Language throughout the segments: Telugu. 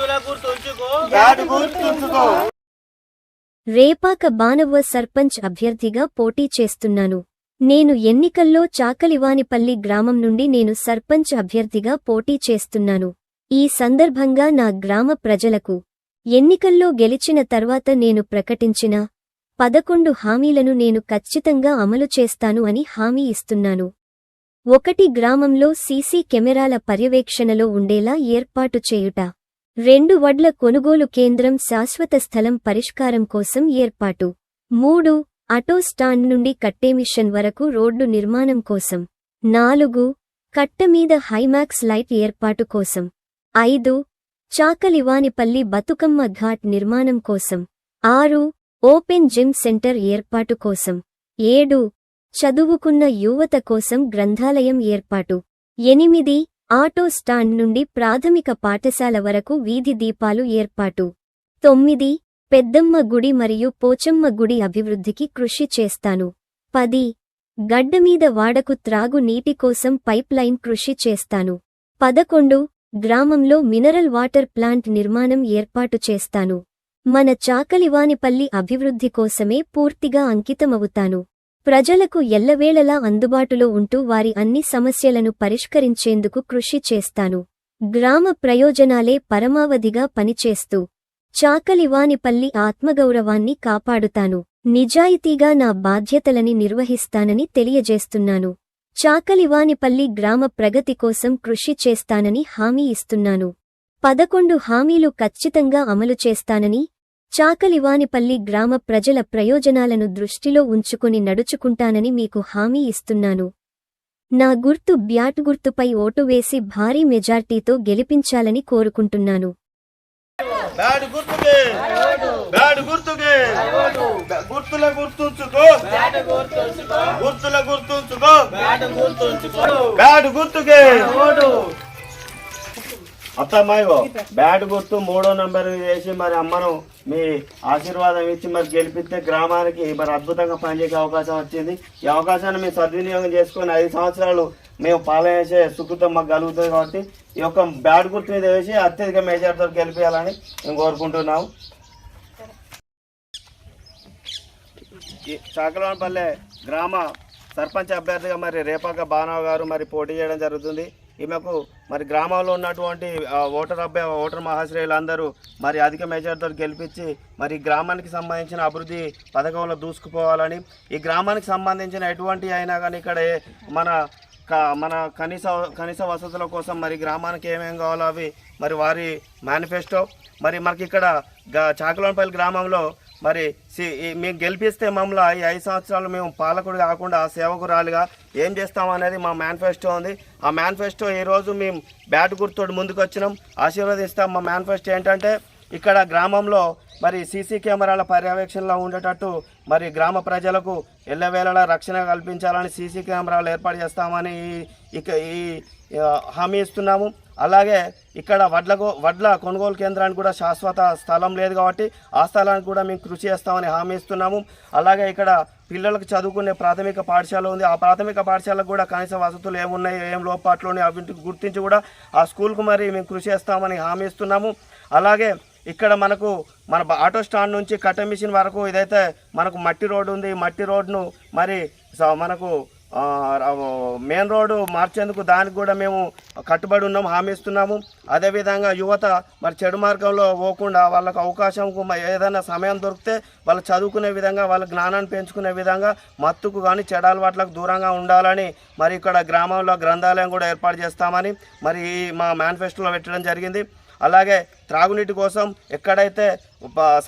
గుర్తుల గుర్తుంచుకో. బ్యాట్ గుర్తుంచుకో. రేపాక బానవ్వ సర్పంచ్ అభ్యర్థిగా పోటీ చేస్తున్నాను. నేను ఎన్నికల్లో చాకలివానిపల్లి గ్రామం నుండి నేను సర్పంచ్ అభ్యర్థిగా పోటీ చేస్తున్నాను. ఈ సందర్భంగా నా గ్రామ ప్రజలకు ఎన్నికల్లో గెలిచిన తర్వాత నేను ప్రకటించిన పదకొండు హామీలను నేను ఖచ్చితంగా అమలు చేస్తాను అని హామీ ఇస్తున్నాను. ఒకటి గ్రామంలో సీసీ కెమెరాల పర్యవేక్షణలో ఉండేలా ఏర్పాటు చేయుట. రెండు వడ్ల కొనుగోలు కేంద్రం శాశ్వత స్థలం పరిష్కారం కోసం ఏర్పాటు. మూడు ఆటో స్టాండ్ నుండి కట్టేమిషన్ వరకు రోడ్డు నిర్మాణం కోసం. నాలుగు కట్టమీద హైమాక్స్ లైట్ ఏర్పాటు కోసం. ఐదు చాకలివానిపల్లి బతుకమ్మ ఘాట్ నిర్మాణం కోసం. ఆరు ఓపెన్ జిమ్ సెంటర్ ఏర్పాటు కోసం. ఏడు చదువుకున్న యువత కోసం గ్రంథాలయం ఏర్పాటు. ఎనిమిది ఆటో స్టాండ్ నుండి ప్రాథమిక పాఠశాల వరకు వీధి దీపాలు ఏర్పాటు. తొమ్మిది పెద్దమ్మ గుడి మరియు పోచమ్మ గుడి అభివృద్ధికి కృషి చేస్తాను. పది గడ్డమీద వాడకు త్రాగు నీటి కోసం పైప్లైన్ కృషి చేస్తాను. పదకొండు గ్రామంలో మినరల్ వాటర్ ప్లాంట్ నిర్మాణం ఏర్పాటు చేస్తాను. మన చాకలివానిపల్లి అభివృద్ధి కోసమే పూర్తిగా అంకితమవుతాను. ప్రజలకు ఎల్లవేళలా అందుబాటులో ఉంటూ వారి అన్ని సమస్యలను పరిష్కరించేందుకు కృషి చేస్తాను. గ్రామ ప్రయోజనాలే పరమావధిగా పనిచేస్తూ చాకలివానిపల్లి ఆత్మగౌరవాన్ని కాపాడుతాను. నిజాయితీగా నా బాధ్యతలని నిర్వహిస్తానని తెలియజేస్తున్నాను. చాకలివానిపల్లి గ్రామ ప్రగతి కోసం కృషి చేస్తానని హామీ ఇస్తున్నాను. పదకొండు హామీలు ఖచ్చితంగా అమలు చేస్తానని చాకలివానిపల్లి గ్రామ ప్రజల ప్రయోజనాలను దృష్టిలో ఉంచుకుని నడుచుకుంటానని మీకు హామీ ఇస్తున్నాను. నా గుర్తు బ్యాట్ గుర్తుపై ఓటు వేసి భారీ మెజార్టీతో గెలిపించాలని కోరుకుంటున్నాను. గుర్తుకే. అత్తమ్మాయిగో బ్యాట్ గుర్తు మూడో నంబర్ వేసి మరి అమ్మను మీ ఆశీర్వాదం ఇచ్చి మరి గెలిపిస్తే గ్రామానికి మరి అద్భుతంగా పనిచేసే అవకాశం వచ్చింది. ఈ అవకాశాన్ని మేము సద్వినియోగం చేసుకొని ఐదు సంవత్సరాలు మేము పాలన చేసే సుకృతం మాకు కలుగుతుంది కాబట్టి ఈ యొక్క బ్యాట్ గుర్తు మీద వేసి అత్యధిక మెజార్టీతో గెలిపించాలని మేము కోరుకుంటున్నాము. చాకలవనపల్లె గ్రామ సర్పంచ్ అభ్యర్థిగా మరి రేపాక బానవ్ గారు మరి పోటీ చేయడం జరుగుతుంది. ఈమెకు మరి గ్రామంలో ఉన్నటువంటి ఓటర్ అబ్బాయి ఓటర్ మహాశ్రేయులందరూ మరి అధిక మెజార్టీతో గెలిపించి మరి గ్రామానికి సంబంధించిన అభివృద్ధి పథకంలో దూసుకుపోవాలని ఈ గ్రామానికి సంబంధించిన ఎటువంటి అయినా కానీ ఇక్కడ మన క- మన కనీస కనీస వసతుల కోసం మరి గ్రామానికి ఏమేమి కావాలో అవి మరి వారి మేనిఫెస్టో. మరి మనకి ఇక్కడ గ- చాకలోనపల్లి గ్రామంలో మరి సి- మేము గెలిపిస్తే మమ్మల్ని ఈ ఐదు సంవత్సరాలు మేము పాలకుడు కాకుండా సేవకురాలుగా ఏం చేస్తాం అనేది మా మేనిఫెస్టో ఉంది. ఆ మేనిఫెస్టో ఈరోజు మేము బ్యాట్ గుర్తుడు ముందుకు వచ్చినాం ఆశీర్వదిస్తాం. మా మేనిఫెస్టో ఏంటంటే ఇక్కడ గ్రామంలో మరి సీసీ కెమెరాల పర్యవేక్షణలో ఉండేటట్టు మరి గ్రామ ప్రజలకు ఎల్లవేళలా రక్షణ కల్పించాలని సీసీ కెమెరాలు ఏర్పాటు చేస్తామని ఈ- ఇక ఈ హామీ ఇస్తున్నాము. అలాగే ఇక్కడ వడ్లకు వడ్ల కొనుగోలు కేంద్రానికి కూడా శాశ్వత స్థలం లేదు కాబట్టి ఆ స్థలానికి కూడా మేము కృషి చేస్తామని హామీ ఇస్తున్నాము. అలాగే ఇక్కడ పిల్లలకు చదువుకునే ప్రాథమిక పాఠశాల ఉంది. ఆ ప్రాథమిక పాఠశాలకు కూడా కనీస వసతులు ఏమున్నాయి ఏం లోపాట్లు ఉన్నాయి అవింటికి గుర్తించి కూడా ఆ స్కూల్కు మరి మేము కృషి చేస్తామని హామీ ఇస్తున్నాము. అలాగే ఇక్కడ మనకు మన ఆటో స్టాండ్ నుంచి కట్ట మిషన్ వరకు ఇదైతే మనకు మట్టి రోడ్డు ఉంది. మట్టి రోడ్డును మరి స- మనకు మెయిన్ రోడ్డు మార్చేందుకు దానికి కూడా మేము కట్టుబడి ఉన్నాం హామీ ఇస్తున్నాము. అదేవిధంగా యువత మరి చెడు మార్గంలో పోకుండా వాళ్ళకు అవకాశం ఏదైనా సమయం దొరికితే వాళ్ళు చదువుకునే విధంగా వాళ్ళ జ్ఞానాన్ని పెంచుకునే విధంగా మత్తుకు కానీ చెడ అలవాట్లకు దూరంగా ఉండాలని మరి ఇక్కడ గ్రామంలో గ్రంథాలయం కూడా ఏర్పాటు చేస్తామని మరి ఈ మా మేనిఫెస్టోలో పెట్టడం జరిగింది. అలాగే త్రాగునీటి కోసం ఎక్కడైతే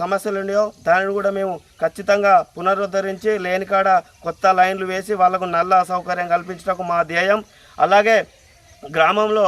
సమస్యలు ఉన్నాయో దానిని కూడా మేము ఖచ్చితంగా పునరుద్ధరించి లేని కాడ కొత్త లైన్లు వేసి వాళ్ళకు నల్ల సౌకర్యం కల్పించడానికి మా ధ్యేయం. అలాగే గ్రామంలో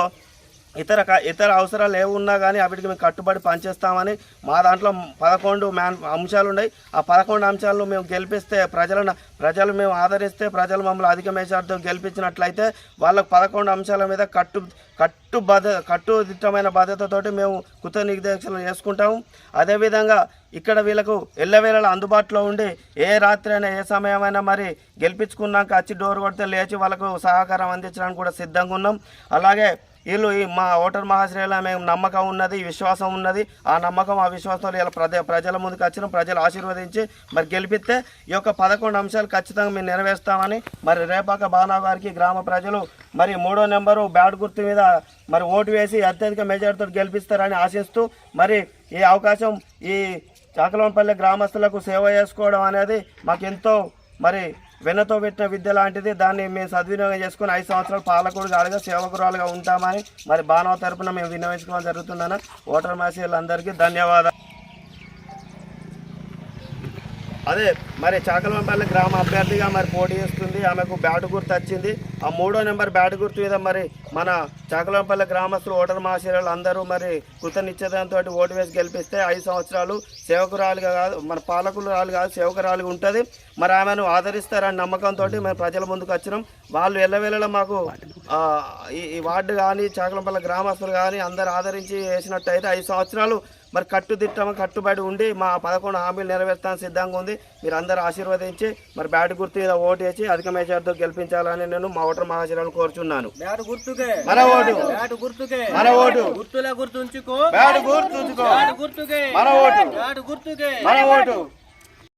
ఇతర ఇతర అవసరాలు ఏమున్నా కానీ వాటికి మేము కట్టుబడి పనిచేస్తామని మా దాంట్లో పదకొండు మ్యాన్ అంశాలు ఉన్నాయి ఆ పదకొండు అంశాలను మేము గెలిపిస్తే ప్రజలను ప్రజలు మేము ఆదరిస్తే ప్రజలు మమ్మల్ని అధిక మేషార్థం గెలిపించినట్లయితే వాళ్ళకు పదకొండు అంశాల మీద కట్టు కట్టు బాధ్య కట్టుదిట్టమైన బాధ్యతతోటి మేము కృత నిర్దేశాలు చేసుకుంటాము. అదేవిధంగా ఇక్కడ వీళ్ళకు ఎల్లవేళలా అందుబాటులో ఉండి ఏ రాత్రి అయినా ఏ సమయమైనా మరి గెలిపించుకున్నాక వచ్చి డోర్ కొడితే లేచి వాళ్ళకు సహకారం అందించడానికి కూడా సిద్ధంగా ఉన్నాం. అలాగే వీళ్ళు ఈ మా ఓటర్ మహాశ్రేయుల మేము నమ్మకం ఉన్నది విశ్వాసం ఉన్నది. ఆ నమ్మకం ఆ విశ్వాసంలో ఇలా ప్రజ ప్రజల ముందుకు వచ్చిన ప్రజలు ఆశీర్వదించి మరి గెలిపిస్తే ఈ యొక్క పదకొండు అంశాలు ఖచ్చితంగా మేము నెరవేరుస్తామని మరి రేపాక బాలరావు గారికి గ్రామ ప్రజలు మరి మూడో నెంబరు బ్యాట్ గుర్తు మీద మరి ఓటు వేసి అత్యధిక మెజార్టీతో గెలిపిస్తారని ఆశిస్తూ మరి ఈ అవకాశం ఈ చాకలంపల్లి గ్రామస్తులకు సేవ చేసుకోవడం అనేది మాకెంతో మరి వెన్నతో పెట్టిన విద్య లాంటిది. దాన్ని మేము సద్వినియోగం చేసుకుని ఐదు సంవత్సరాలు పాలకుడుగా సేవకురాలుగా ఉంటామని మరి బాణవ తరపున మేము వినియోగించుకోవడం జరుగుతుందని ఓటర్ మాసీలందరికీ ధన్యవాదాలు. అదే మరి చాకలవనపల్లి గ్రామ అభ్యర్థిగా మరి పోటీ చేస్తుంది. ఆమెకు బ్యాటు గుర్తు వచ్చింది. ఆ మూడో నెంబర్ బ్యాటు గుర్తు మీద మరి మన చాకలవనపల్లి గ్రామస్తులు ఓటర్ మహాశీరాలు అందరూ మరి కృతనిశ్చయంతో ఓటు వేసి గెలిపిస్తే ఐదు సంవత్సరాలు సేవకురాలుగా కాదు మన పాలకురాలు కాదు సేవకురాలుగా ఉంటుంది. మరి ఆమెను ఆదరిస్తారని నమ్మకంతో మరి ప్రజల ముందుకు వచ్చినాం. వాళ్ళు ఎల్లవేళలా మాకు ఈ వార్డు కానీ చాకలంపల్లి గ్రామస్తులు కానీ అందరు ఆదరించి వేసినట్టయితే ఐదు సంవత్సరాలు మరి కట్టుదిట్టం కట్టుబడి ఉండి మా పదకొండు హామీలు నెరవేర్తానికి సిద్ధంగా ఉంది. మీరు అందరూ ఆశీర్వదించి మరి బ్యాట్ గుర్తు మీద ఓటు వేసి అధిక మెజార్టీతో గెలిపించాలని నేను మా ఓటర్ మహాశీలను కోరుచున్నాను. మన ఓటు. మన ఓటు. గుర్తుల గుర్తుంచుకో. మన ఓటు. మన ఓటు.